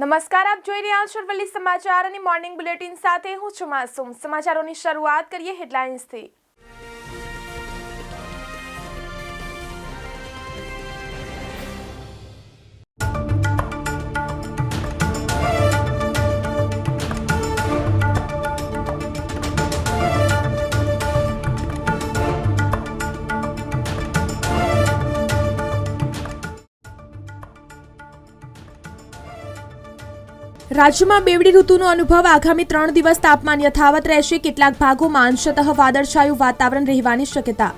નમસ્કાર, આપ જોઈ રહ્યા છો વલ્લી સમાચાર અને મોર્નિંગ બુલેટિન સાથે હું છું માસુમ. સમાચારોની શરૂઆત કરીએ હેડલાઇન્સથી. રાજ્યમાં બેવડી ઋતુનો અનુભવ આગામી ત્રણ દિવસ તાપમાન યથાવત રહેશે. કેટલાક ભાગોમાં અંશતઃ વાદળછાયું વાતાવરણ રહેવાની શક્યતા.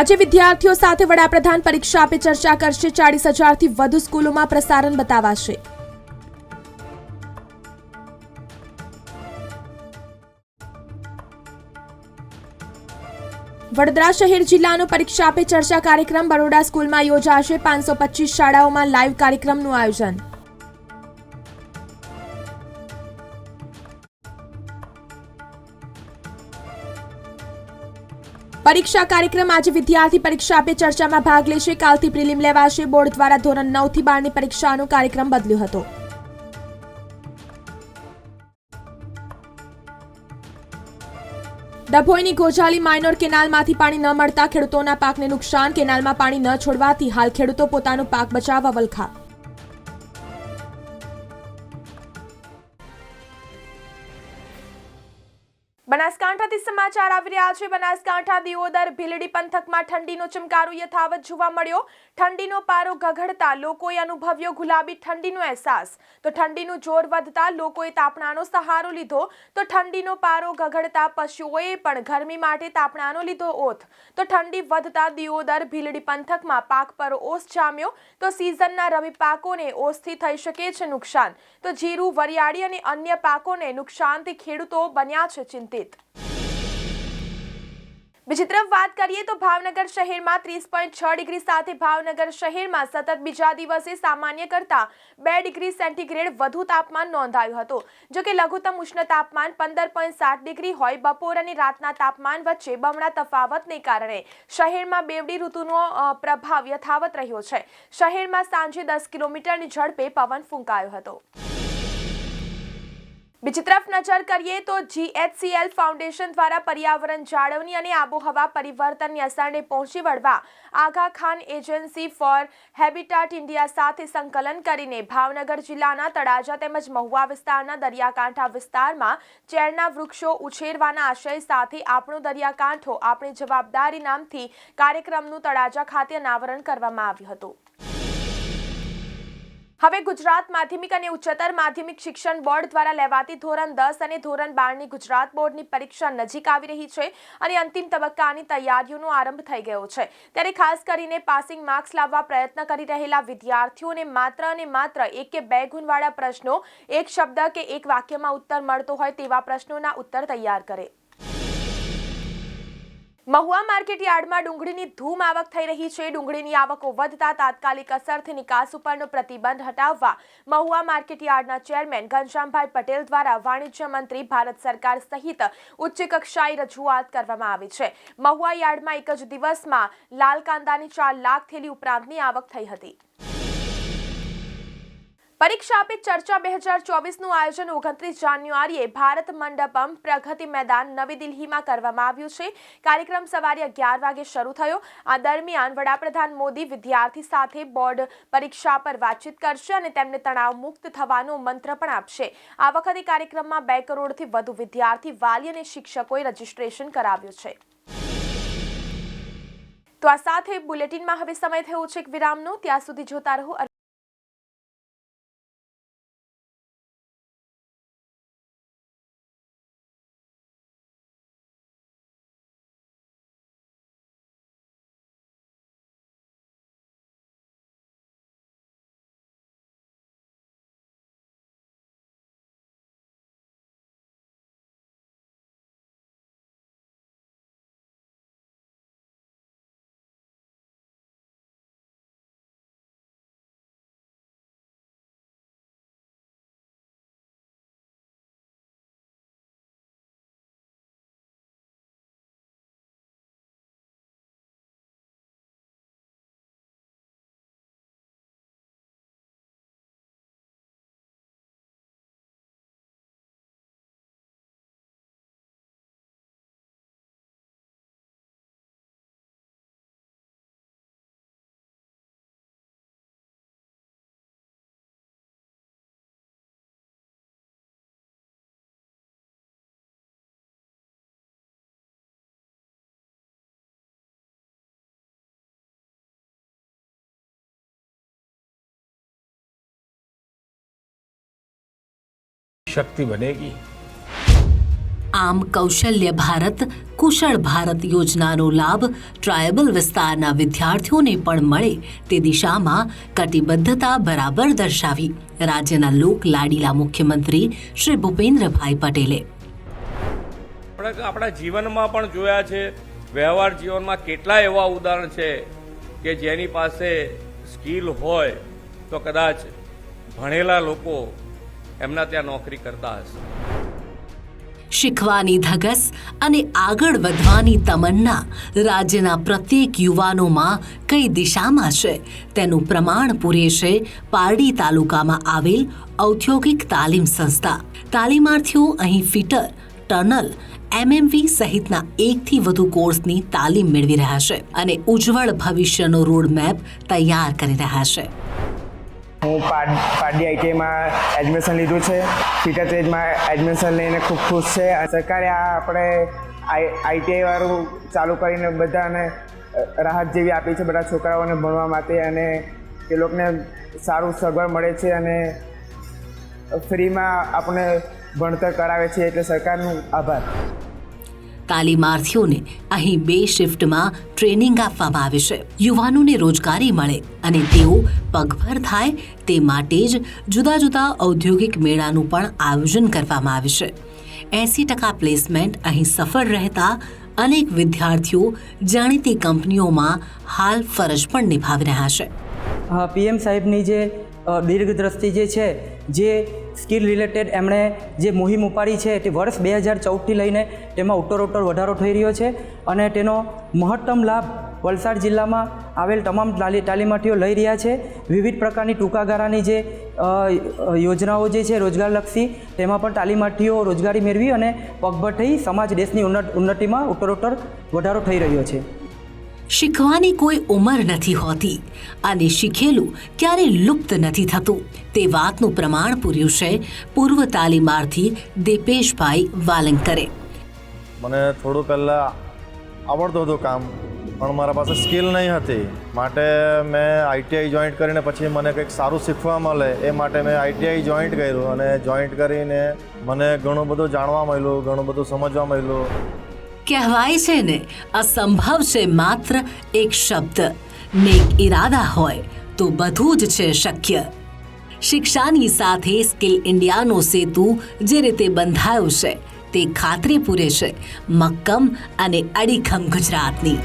આજે વિદ્યાર્થીઓ સાથે વડાપ્રધાન પરીક્ષા આપે ચર્ચા કરશે. ચાળીસ હજારથી વધુ સ્કૂલોમાં પ્રસારણ બતાવાશે. વડોદરા શહેર જિલ્લાનો પરીક્ષા પે ચર્ચા કાર્યક્રમ બરોડા સ્કૂલમાં યોજાશે. પાંચસો પચીસ શાળાઓમાં લાઈવ કાર્યક્રમનું આયોજન. પરીક્ષા કાર્યક્રમ આજે વિદ્યાર્થી પરીક્ષા પે ચર્ચામાં ભાગ લેશે. કાલથી પ્રિલિમ લેવાશે. બોર્ડ દ્વારા ધોરણ નવથી બારની પરીક્ષાનો કાર્યક્રમ બદલ્યો હતો. ડભોઈની ગોજાલી માઇનોર કેનાલમાંથી પાણી ન મળતા ખેડૂતોના પાકને નુકસાન, કેનાલમાં પાણી ન છોડવાથી હાલ ખેડૂતો પોતાનો પાક બચાવવા વલખા. બનાસકાંઠાથી સમાચાર આવી રહ્યા છે. બનાસકાંઠા દિયોદર, ભીલડી પંથકમાં ઠંડીનો ચમકારો યથાવત જોવા મળ્યો. ઠંડીનો પારો ગગડતા લોકોએ અનુભવ્યો ગુલાબી ઠંડીનો અહેસાસ. તો ઠંડીનું જોર વધતા લોકોએ તાપણાનો સહારો લીધો. તો ઠંડીનો પારો ગગડતા પશુઓએ પણ ગરમી માટે તાપણાનો લીધો ઓથ. તો ઠંડી વધતા દિયોદર, ભીલડી પંથકમાં પાક પર ઓસ જામ્યો. તો સિઝનના રવિ પાકોને ઓસથી થઈ શકે છે નુકસાન. તો જીરું, વરિયાળી અને અન્ય પાકોને નુકસાનથી ખેડૂતો બન્યા છે ચિંતિત. બીજી તરફ વાત કરીએ તો ભાવનગર શહેરમાં ત્રીસ પોઈન્ટ છ ડિગ્રી સાથે ભાવનગર શહેરમાં સતત બીજા દિવસે સામાન્ય કરતા બે ડિગ્રી સેન્ટીગ્રેડ વધુ તાપમાન નોંધાયું હતું. જો કે લઘુત્તમ ઉષ્ણ તાપમાન પંદર પોઈન્ટ સાત ડિગ્રી હોય, બપોર અને રાતના તાપમાન વચ્ચે બમણા તફાવતને કારણે શહેરમાં બેવડી ઋતુનો પ્રભાવ યથાવત રહ્યો છે. શહેરમાં સાંજે દસ કિલોમીટરની ઝડપે પવન ફૂંકાયો હતો. બીજી તરફ નજર કરીએ તો જીએચસીએલ ફાઉન્ડેશન દ્વારા પર્યાવરણ જાળવણી અને આબોહવા પરિવર્તનની અસરને પહોંચી વળવા Aga Khan agency for habitat India સાથે સંકલન કરીને ભાવનગર જિલ્લાના તળાજા તેમજ મહુવા વિસ્તારના દરિયાકાંઠા વિસ્તારમાં ચેરના વૃક્ષો ઉછેરવાના આશય સાથે આપણો દરિયાકાંઠો આપણી જવાબદારી નામથી કાર્યક્રમનું તળાજા ખાતે અનાવરણ કરવામાં આવ્યું હતું. હવે ગુજરાત માધ્યમિક અને ઉચ્ચતર માધ્યમિક શિક્ષણ બોર્ડ દ્વારા લેવાતી ધોરણ દસ અને ધોરણ બારની ગુજરાત બોર્ડની પરીક્ષા નજીક આવી રહી છે અને અંતિમ તબક્કાની તૈયારીઓનો આરંભ થઈ ગયો છે. ત્યારે ખાસ કરીને પાસિંગ માર્ક્સ લાવવા પ્રયત્ન કરી રહેલા વિદ્યાર્થીઓને માત્ર અને માત્ર એક કે બે ગુણવાળા પ્રશ્નો, એક શબ્દ કે એક વાક્યમાં ઉત્તર મળતો હોય તેવા પ્રશ્નોના ઉત્તર તૈયાર કરે. મહુવા માર્કેટ યાર્ડમાં ડુંગળીની ધૂમ આવક થઈ રહી છે. ડુંગળીની આવકો વધતા તાત્કાલિક અસરથી નિકાસ ઉપરનો પ્રતિબંધ હટાવવા મહુવા માર્કેટ યાર્ડના ચેરમેન ઘનશ્યામભાઈ પટેલ દ્વારા વાણિજ્ય મંત્રી ભારત સરકાર સહિત ઉચ્ચ કક્ષાએ રજૂઆત કરવામાં આવી છે. મહુવા યાર્ડમાં એક જ દિવસમાં લાલ કાંદાની ચાર લાખ થેલી ઉપરાંતની આવક થઈ હતી. પરીક્ષા પે ચર્ચા બે હજાર ચોવીસનું આયોજન ઓગણત્રીસ જાન્યુઆરીએ ભારત મંડપમ પ્રગતિ મેદાન નવી દિલ્હીમાં કરવામાં આવ્યું છે. કાર્યક્રમ સવારે અગિયાર વાગે શરૂ થયો. આ દરમિયાન વડાપ્રધાન મોદી વિદ્યાર્થી સાથે બોર્ડ પરીક્ષા પર વાતચીત કરશે અને તેમને તણાવ મુક્ત થવાનો મંત્ર પણ આપશે. આ વખતે કાર્યક્રમમાં બે કરોડથી વધુ વિદ્યાર્થી, વાલી અને શિક્ષકોએ રજીસ્ટ્રેશન કરાવ્યું છે. તો આ સાથે બુલેટિનમાં હવે સમય થયો છે એક વિરામનો. ત્યાં સુધી જોતા રહો शक्ति बनेगी આમ કૌશલ્ય ભારત કુશળ ભારત યોજનાનો લાભ ટ્રાયબલ વિસ્તારના વિદ્યાર્થીઓને પણ મળે તે દિશામાં કટિબદ્ધતા બરાબર દર્શાવી રાજ્યના લોક લાડીલા મુખ્યમંત્રી શ્રી ભૂપેન્દ્રભાઈ પટેલે આપણે આપણા જીવનમાં પણ જોયા છે વ્યવહાર જીવનમાં કેટલા એવા ઉદાહરણ છે કે જેની પાસે સ્કિલ હોય તો કદાચ ભણેલા લોકો એમના ત્યાં નોકરી કરતા હશે. શીખવાની ધગસ અને આગળ વધવાની તમન્ના રાજ્યના પ્રત્યેક યુવાનોમાં કઈ દિશામાં છે તેનું પ્રમાણ પૂરે છે પારડી તાલુકામાં આવેલ ઔદ્યોગિક તાલીમ સંસ્થા. તાલીમાર્થીઓ અહીં ફિટર, ટનલ, એમએમવી સહિતના એકથી વધુ કોર્સની તાલીમ મેળવી રહ્યા છે અને ઉજ્જવળ ભવિષ્યનો રોડમેપ તૈયાર કરી રહ્યા છે. હું પાડ પારડી આઈટીઆઈમાં એડમિશન લીધું છે. ફિટર ટ્રેડમાં એડમિશન લઈને ખૂબ ખુશ છે. સરકારે આ આપણે આઈ આઈટીઆઈ ચાલુ કરીને બધાને રાહત જેવી આપી છે બધા છોકરાઓને ભણવા માટે અને એ લોકોને સારું સગવડ મળે છે અને ફ્રીમાં આપણે ભણતર કરાવે છે એટલે સરકારનો આભાર. તાલીમાર્થીઓને અહીં બે શિફ્ટમાં ટ્રેનિંગ આપવામાં આવે છે. યુવાનોને રોજગારી મળે અને તેઓ પગભર થાય તે માટે જ જુદા જુદા ઔદ્યોગિક મેળાનું પણ આયોજન કરવામાં આવે છે. એંસી ટકા પ્લેસમેન્ટ અહીં સફળ રહેતા અનેક વિદ્યાર્થીઓ જાણીતી કંપનીઓમાં હાલ ફરજ પણ નિભાવી રહ્યા છે. પીએમ સાહેબની જે દીર્ઘ દીર્ઘદ્રષ્ટિ જે છે, જે સ્કિલ રિલેટેડ એમણે જે મુહિમ ઉપાડી છે તે વર્ષ બે હજાર ચૌદથી લઈને તેમાં ઉત્તરોત્તર વધારો થઈ રહ્યો છે અને તેનો મહત્તમ લાભ વલસાડ જિલ્લામાં આવેલ તમામ તાલી, તાલીમાર્થીઓ લઈ રહ્યા છે. વિવિધ પ્રકારની ટૂંકા ગાળાની જે યોજનાઓ જે છે રોજગારલક્ષી, તેમાં પણ તાલીમાર્થીઓ રોજગારી મેળવી અને પગભર થઈ સમાજ દેશની ઉન્નત, ઉન્નતિમાં ઉત્તરોત્તર વધારો થઈ રહ્યો છે. શીખવાની કોઈ ઉંમર નથી હોતી અને શીખેલું ક્યારે લુપ્ત નથી થતું તે વાતનું પ્રમાણ પૂર્યું છે પૂર્વ તાલીમાર્થી દીપેશભાઈ વાલંકરે. મને થોડું પહેલાં આવડતું હતું કામ, પણ મારા પાસે સ્કિલ નહીં હતી. માટે મેં આઈટીઆઈ જોઈન્ટ કરીને પછી મને કંઈક સારું શીખવા મળે એ માટે મેં આઈટીઆઈ જોઈન્ટ કર્યું અને જોઈન્ટ કરીને મને ઘણું બધું જાણવા મળ્યું, ઘણું બધું સમજવા મળ્યું. કહેવાય છે ને, અસંભવ છે માત્ર એક શબ્દ. નેક ઈરાદા હોય તો બધું જ છે શક્ય. શિક્ષાની સાથે સ્કિલ ઇન્ડિયાનો સેતુ જે રીતે બંધાયો છે, તે ખાતરી પૂરે છે મક્કમ અને અડીખમ ગુજરાતની.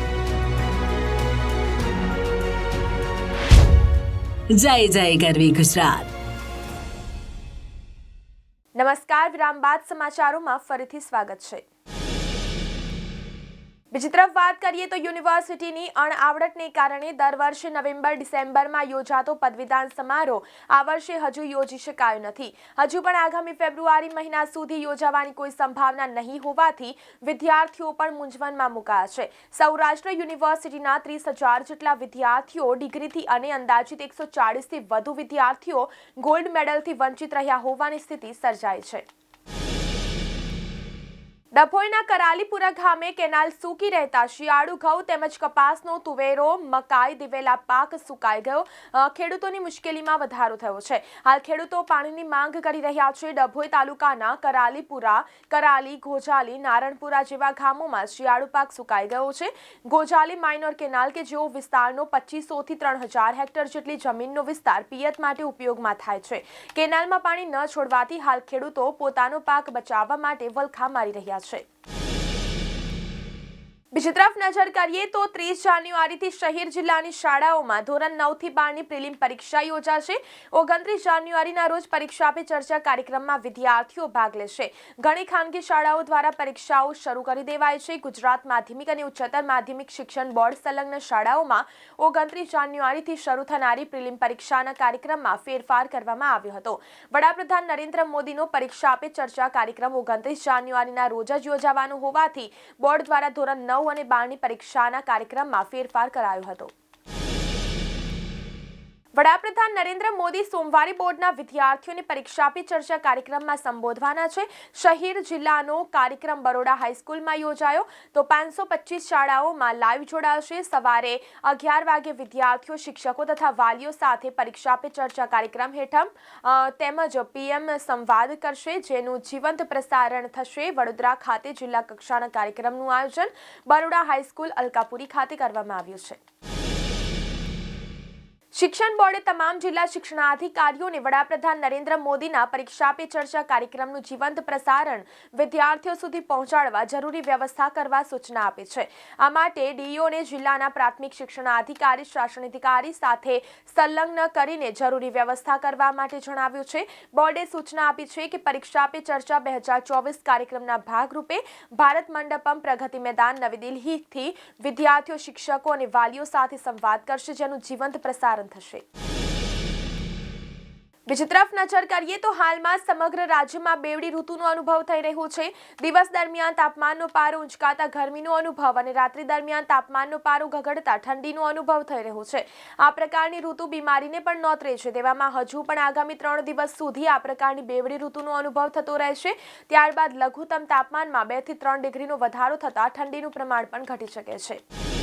જય જય ગરવી ગુજરાત. નમસ્કાર, વિરામ બાદ સમાચારોમાં ફરીથી સ્વાગત છે. બીજી તરફ વાત કરીએ તો યુનિવર્સિટીની અણઆવડતને કારણે દર વર્ષે નવેમ્બર, ડિસેમ્બરમાં યોજાતો પદવીદાન સમારોહ આ વર્ષે હજુ યોજી શકાયો નથી. હજુ પણ આગામી ફેબ્રુઆરી મહિના સુધી યોજાવાની કોઈ સંભાવના નહીં હોવાથી વિદ્યાર્થીઓ પણ મૂંઝવણમાં મુકાયા છે. સૌરાષ્ટ્ર યુનિવર્સિટીના ત્રીસ હજાર જેટલા વિદ્યાર્થીઓ ડિગ્રીથી અને અંદાજિત એકસો ચાળીસથી વધુ વિદ્યાર્થીઓ ગોલ્ડ મેડલથી વંચિત રહ્યા હોવાની સ્થિતિ સર્જાઈ છે. ડભોઈના કરાલીપુરા ગામે કેનાલ સૂકી રહેતા શિયાળુ ઘઉં તેમજ કપાસનો તુવેરો, મકાઈ, દિવેલા પાક સુકાઈ ગયો. ખેડૂતોની મુશ્કેલીમાં વધારો થયો છે. હાલ ખેડૂતો પાણીની માંગ કરી રહ્યા છે. ડભોઈ તાલુકાના કરાલીપુરા, કરાલી, ગોજાલી, નારણપુરા જેવા ગામોમાં શિયાળુ પાક સુકાઈ ગયો છે. ગોજાલી માઇનોર કેનાલ કે જેઓ વિસ્તારનો પચીસોથી ત્રણ હજાર હેક્ટર જેટલી જમીનનો વિસ્તાર પિયત માટે ઉપયોગમાં થાય છે. કેનાલમાં પાણી ન છોડવાથી હાલ ખેડૂતો પોતાનો પાક બચાવવા માટે વલખા મારી રહ્યા છે Shape. બીજી તરફ નજર કરીએ તો ત્રીસ જાન્યુઆરીથી શહેર જિલ્લાની શાળાઓમાં ધોરણ નવથી બારની પ્રિલિમ પરીક્ષા યોજાશે. ઓગણત્રીસ જાન્યુઆરીના રોજ પરીક્ષા પે ચર્ચા કાર્યક્રમમાં વિદ્યાર્થીઓ ભાગ લેશે. ઘણી ખાનગી શાળાઓ દ્વારા પરીક્ષાઓ શરૂ કરી દેવાય છે. ગુજરાત માધ્યમિક અને ઉચ્ચતર માધ્યમિક શિક્ષણ બોર્ડ સંલગ્ન શાળાઓમાં ઓગણત્રીસ જાન્યુઆરીથી શરૂ થનારી પ્રિલિમ પરીક્ષાના કાર્યક્રમમાં ફેરફાર કરવામાં આવ્યો હતો. વડાપ્રધાન નરેન્દ્ર મોદીનો પરીક્ષા પે ચર્ચા કાર્યક્રમ ઓગણત્રીસ જાન્યુઆરીના રોજ જ યોજાવાનો હોવાથી બોર્ડ દ્વારા ધોરણ નવ અને બારની પરીક્ષાના કાર્યક્રમમાં ફેરફાર કરાયો હતો. વડાપ્રધાન નરેન્દ્ર મોદી સોમવારે બોર્ડના વિદ્યાર્થીઓને પરીક્ષા પે ચર્ચા કાર્યક્રમમાં સંબોધવાના છે. શહેર જિલ્લાનો કાર્યક્રમ બરોડા હાઈસ્કૂલમાં યોજાયો. તો પાંચસો પચીસ શાળાઓમાં લાઈવ જોડાશે. સવારે અગિયાર વાગે વિદ્યાર્થીઓ, શિક્ષકો તથા વાલીઓ સાથે પરીક્ષા પે ચર્ચા કાર્યક્રમ હેઠળ તેમજ પીએમ સંવાદ કરશે, જેનું જીવંત પ્રસારણ થશે. વડોદરા ખાતે જિલ્લા કક્ષાના કાર્યક્રમનું આયોજન બરોડા હાઈસ્કૂલ અલકાપુરી ખાતે કરવામાં આવ્યું છે. શિક્ષણ બોર્ડે તમામ જિલ્લા શિક્ષણાધિકારીઓને વડાપ્રધાન નરેન્દ્ર મોદીના પરીક્ષા પે ચર્ચા કાર્યક્રમનું જીવંત પ્રસારણ વિદ્યાર્થીઓ સુધી પહોંચાડવા જરૂરી વ્યવસ્થા કરવા સૂચના આપી છે. આ માટે ડીઈઓને જિલ્લાના પ્રાથમિક શિક્ષણાધિકારી, શાસનાધિકારી સાથે સંલગ્ન કરીને જરૂરી વ્યવસ્થા કરવા માટે જણાવ્યું છે. બોર્ડે સૂચના આપી છે કે પરીક્ષા પે ચર્ચા બે હજાર ચોવીસ કાર્યક્રમના ભાગરૂપે ભારત મંડપમ પ્રગતિ મેદાન નવી દિલ્હીથી વિદ્યાર્થીઓ, શિક્ષકો અને વાલીઓ સાથે સંવાદ કરશે, જેનું જીવંત પ્રસારણ થશે. બીજી તરફ નજર કરીએ તો હાલમાં સમગ્ર રાજ્યમાં બેવડી ઋતુનો અનુભવ થઈ રહ્યો છે. દિવસ દરમિયાન તાપમાનનો પારો ઉંચકાતા ગરમીનો અનુભવ અને રાત્રિ દરમિયાન તાપમાનનો પારો ગગડતા ઠંડીનો અનુભવ થઈ રહ્યો છે. આ પ્રકારની ઋતુ બીમારીને પણ નોતરે છે. તેવામાં હજુ પણ આગામી ત્રણ દિવસ સુધી આ પ્રકારની બેવડી ઋતુનો અનુભવ થતો રહેશે. ત્યારબાદ લઘુત્તમ તાપમાનમાં બેથી ત્રણ ડિગ્રીનો વધારો થતાં ઠંડીનું પ્રમાણ પણ ઘટી શકે છે.